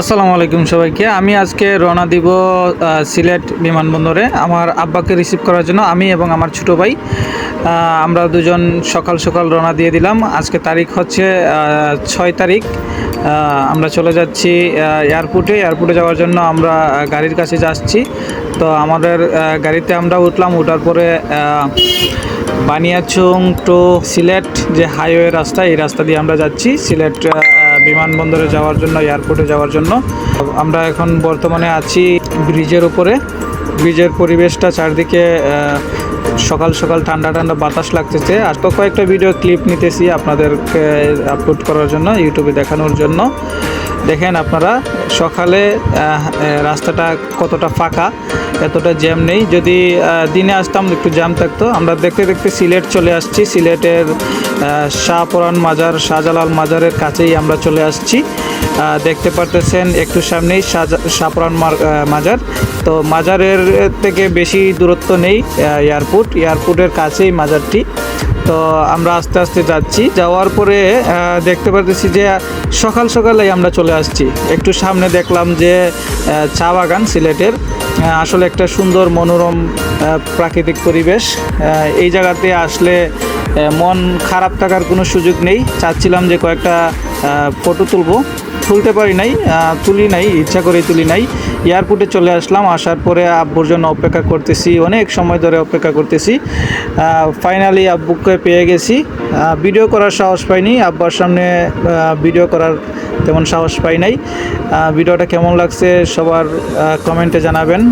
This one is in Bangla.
আসসালামু আলাইকুম সবাইকে। আমি আজকে রওনা দিব সিলেট বিমানবন্দরে। আমার আব্বাকে রিসিভ করার জন্য আমি এবং আমার ছোটো ভাই আমরা দুজন সকাল সকাল রওনা দিয়ে দিলাম। আজকে তারিখ হচ্ছে ছয় তারিখ। আমরা চলে যাচ্ছি এয়ারপোর্টে। এয়ারপোর্টে যাওয়ার জন্য আমরা গাড়ির কাছে যাচ্ছি। তো আমাদের গাড়িতে আমরা উঠলাম। ওঠার পরে বানিয়াচুং টু সিলেট যে হাইওয়ে রাস্তা, এই রাস্তা দিয়ে আমরা যাচ্ছি। সিলেট বিমানবন্দরে যাওয়ার জন্য এয়ারপোর্টে যাওয়ার জন্য। আমরা এখন বর্তমানে আছি ব্রিজের উপরে। ব্রিজের পরিবেশটা চারদিকে সকাল সকাল ঠান্ডা ঠান্ডা বাতাস লাগতেছে। আর তো কয়েকটা ভিডিও ক্লিপ নিতেছি আপনাদেরকে আপলোড করার জন্য ইউটিউবে দেখানোর জন্য। দেখেন আপনারা, সকালে রাস্তাটা কতটা ফাঁকা। এতটা জ্যাম নেই। যদি দিনে আসতাম একটু জ্যাম থাকতো। আমরা দেখতে দেখতে সিলেট চলে আসছি। সিলেটের শাহপুরান মাজার, শাহজালাল মাজারের কাছেই আমরা চলে আসছি। দেখতে পারতেছেন একটু সামনেই শাহপুরান মাজার। তো মাজারের থেকে বেশি দূরত্ব নেই এয়ারপোর্ট। এয়ারপোর্টের কাছেই মাজারটি। তো আমরা আস্তে আস্তে যাচ্ছি। যাওয়ার পরে দেখতে পারতেছি যে সকাল সকালেই আমরা চলে আসছি। একটু সামনে দেখলাম যে চা বাগান সিলেটের। আসলে একটা সুন্দর মনোরম প্রাকৃতিক পরিবেশ। এই জায়গাতে আসলে মন খারাপ থাকার কোনো সুযোগ নেই। চাচ্ছিলাম যে কয়েকটা ফটো তুলবো। তুলতে পারি নাই তুলি নাই, ইচ্ছা করে তুলি নাই। এয়ারপোর্টে চলে আসলাম, আসার পরে আব্বুর জন্য অপেক্ষা করতেছি, অনেক সময় ধরে অপেক্ষা করতেছি। ফাইনালি আব্বুকে পেয়ে গেছি। ভিডিও করার সাহস পাইনি, আব্বার সামনে ভিডিও করার তেমন সাহস পাই নাই। ভিডিওটা কেমন লাগছে সবার কমেন্টে জানাবেন।